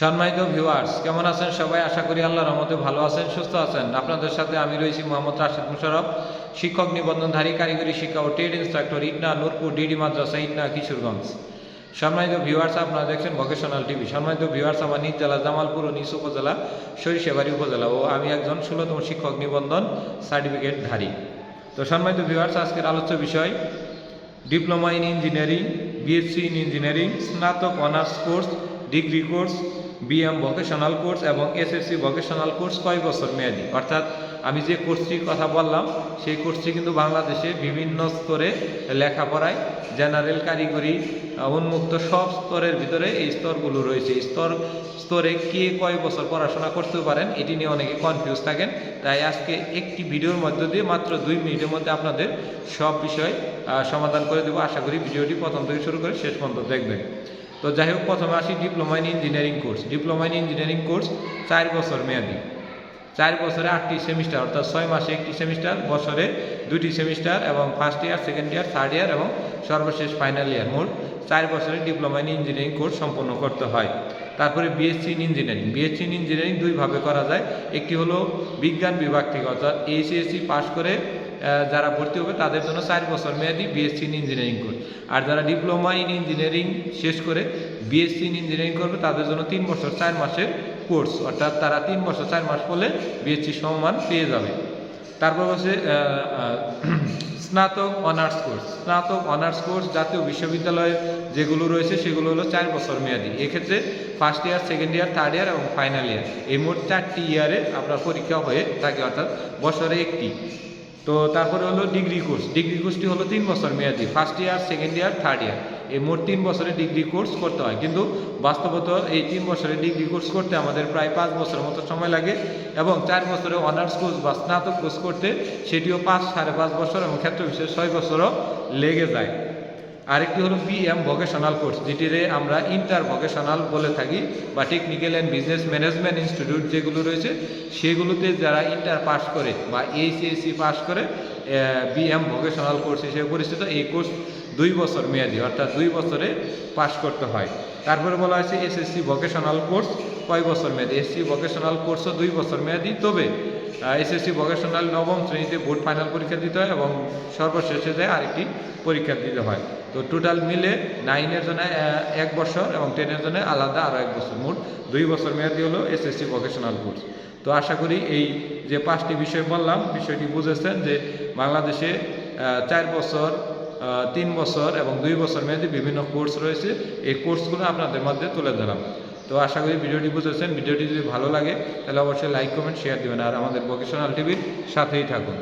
সম্মানিত ভিউয়ার্স কেমন আছেন সবাই? আশা করি আল্লাহর রহমতে ভালো আছেন, সুস্থ আছেন। আপনাদের সাথে আমি রয়েছি মোহাম্মদ রাশেদ মুশারফ শিক্ষক নিবন্ধনধারী, কারিগরি শিক্ষা ও trade instructor Itna Nurpur DD মাদ্রাসা, ইটনা কিশোরগঞ্জ। সম্মানিত ভিউয়ার্স আপনারা দেখছেন ভোকেশনাল টিভি সম্মানিত ভিউয়ার্স আমার নিজ জেলা জামালপুর ও নিজ উপজেলা সরিষাবাড়ি উপজেলা ও আমি একজন ষোলোতম শিক্ষক নিবন্ধন সার্টিফিকেটধারী। তো সম্মানিত ভিউয়ার্স আজকের আলোচ্য বিষয়, diploma in engineering BSc in engineering, স্নাতক honours course degree course BM vocational course এবং এসএসসি ভোকেশনাল কোর্স কয় বছর মেয়াদি। অর্থাৎ আমি যে কোর্সটির কথা বললাম, সেই কোর্সটি কিন্তু বাংলাদেশে বিভিন্ন স্তরে লেখাপড়ায় জেনারেল কারিগরি উন্মুক্ত সব স্তরের ভিতরে এই স্তরগুলো রয়েছে। স্তর, স্তরে কে কয় বছর পড়াশোনা করতে পারেন, এটি নিয়ে অনেকে কনফিউজ থাকেন। তাই আজকে একটি ভিডিওর মধ্য দিয়ে মাত্র দুই মিনিটের মধ্যে আপনাদের সব বিষয় সমাধান করে দেবো। আশা করি ভিডিওটি প্রথম থেকে শুরু করে শেষ পর্যন্ত দেখবেন। তো যাই হোক প্রথমে আসি diploma in engineering course diploma in engineering course চার বছর মেয়াদি। চার বছরে আটটি সেমিস্টার অর্থাৎ ছয় মাসে একটি সেমিস্টার বছরে দুটি সেমিস্টার এবং first year second year third year এবং সর্বশেষ ফাইনাল ইয়ার মোট চার বছরের ডিপ্লোমা ইন ইঞ্জিনিয়ারিং কোর্স সম্পন্ন করতে হয়। তারপরে BSc in engineering BSc in engineering দুইভাবে করা যায়। একটি হলো বিজ্ঞান বিভাগ থেকে, অর্থাৎ এইচএসসি পাশ করে যারা ভর্তি হবে তাদের জন্য চার বছর মেয়াদি বিএসসি ইন ইঞ্জিনিয়ারিং কোর্স আর যারা ডিপ্লোমা ইন ইঞ্জিনিয়ারিং শেষ করে বিএসসি ইন ইঞ্জিনিয়ারিং করবে, তাদের জন্য তিন বছর চার মাসের কোর্স অর্থাৎ তারা তিন বছর চার মাস পড়লে বিএসসি সমমান পেয়ে যাবে। তারপর হচ্ছে স্নাতক অনার্স কোর্স স্নাতক অনার্স কোর্স জাতীয় বিশ্ববিদ্যালয়ের যেগুলো রয়েছে, সেগুলো হলো চার বছর মেয়াদি। এক্ষেত্রে first year second year third year এবং ফাইনাল ইয়ার এই মোট চারটি ইয়ারে আপনার পরীক্ষা হয়ে থাকে, অর্থাৎ বছরে একটি। তো তারপরে হলো ডিগ্রি কোর্স। ডিগ্রি কোর্সটি হলো তিন বছর মেয়াদি first year second year third year এই মোট তিন বছরের ডিগ্রি কোর্স করতে হয়। কিন্তু বাস্তবত এই তিন বছরের ডিগ্রি কোর্স করতে আমাদের প্রায় পাঁচ বছরের মতো সময় লাগে এবং চার বছরে অনার্স কোর্স বা স্নাতক কোর্স করতে সেটিও পাঁচ সাড়ে পাঁচ বছর এবং ক্ষেত্র বিশেষ ছয় বছরও লেগে যায়। আরেকটি হলো বিএম ভোকেশনাল কোর্স যেটিরে আমরা ইন্টার ভোকেশনাল বলে থাকি, বা technical and business management institute যেগুলো রয়েছে, সেগুলোতে যারা ইন্টার পাস করে, বা এইচএসসি পাস করে বিএম ভোকেশনাল কোর্স হিসেবে পরিচিত, এই কোর্স দুই বছর মেয়াদি, অর্থাৎ দুই বছরে পাস করতে হয়। তারপরে বলা হয়েছে এসএসসি ভোকেশনাল কোর্স কয় বছর মেয়াদি? এসসি ভোকেশনাল কোর্সও দুই বছর মেয়াদি, তবে এসএসসি ভোকেশনাল নবম শ্রেণীতে বোর্ড ফাইনাল পরীক্ষা দিতে হয় এবং সর্বশেষে যায় আরেকটি পরীক্ষা দিতে হয়। তো টোটাল মিলে নাইনের জন্য এক বছর এবং টেনের জন্য আলাদা আরও এক বছর। মোট দুই বছর মেয়াদি হলো এসএসসি ভোকেশনাল কোর্স তো আশা করি এই যে পাঁচটি বিষয় বললাম, বিষয়টি বুঝেছেন যে বাংলাদেশে চার বছর তিন বছর এবং দুই বছর মেয়াদি বিভিন্ন কোর্স রয়েছে। এই কোর্সগুলো আপনাদের মধ্যে তুলে ধরলাম তো আশা করি ভিডিওটি বুঝেছেন। ভিডিওটি যদি ভালো লাগে, তাহলে অবশ্যই লাইক কমেন্ট শেয়ার দেবেন। আর আমাদের ভোকেশনাল টিভির সাথেই থাকুন।